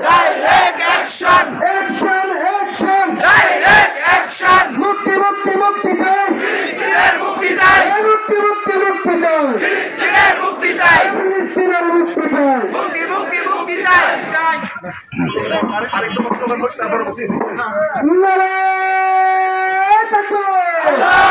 Direct action action action direct action মুক্তি মুক্তি মুক্তি চাই! ফিলিস্তিনের মুক্তি চাই! মুক্তি মুক্তি মুক্তি চাই! ফিলিস্তিনের মুক্তি চাই! ফিলিস্তিনের মুক্তি চাই! মুক্তি মুক্তি মুক্তি চাই! চাই নারায়ণ তাকবীর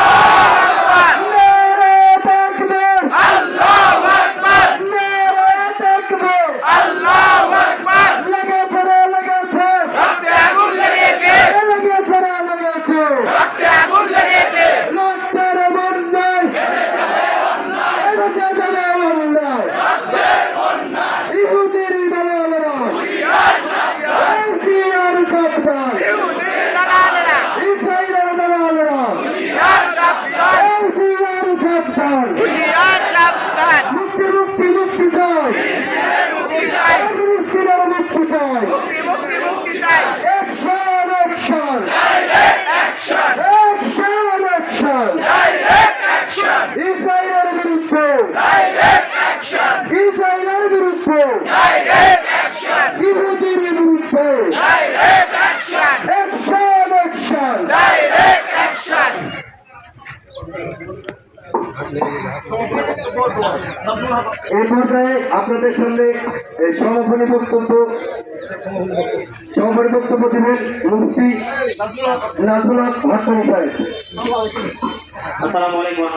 মুক্তি চাই ফিলিস্তিনের মুক্তি চাই ফিলিস্তিনের মুক্তি চাই মুক্তি মুক্তি মুক্তি চাই action action direct action action action direct action ইসরায়েলের বিরুদ্ধে ডাইরেক্ট অ্যাকশন ইসরায়েলের বিরুদ্ধে ডাইরেক্ট অ্যাকশন ইহুদির বিরুদ্ধে direct action action action direct action এই পর্যায়ে আপনাদের সামনে সমাপনী বক্তব্য সমাপনী বক্তব্য দিবেন মুক্তি নাজমুল হক সাহেব। আসসালামু আলাইকুম।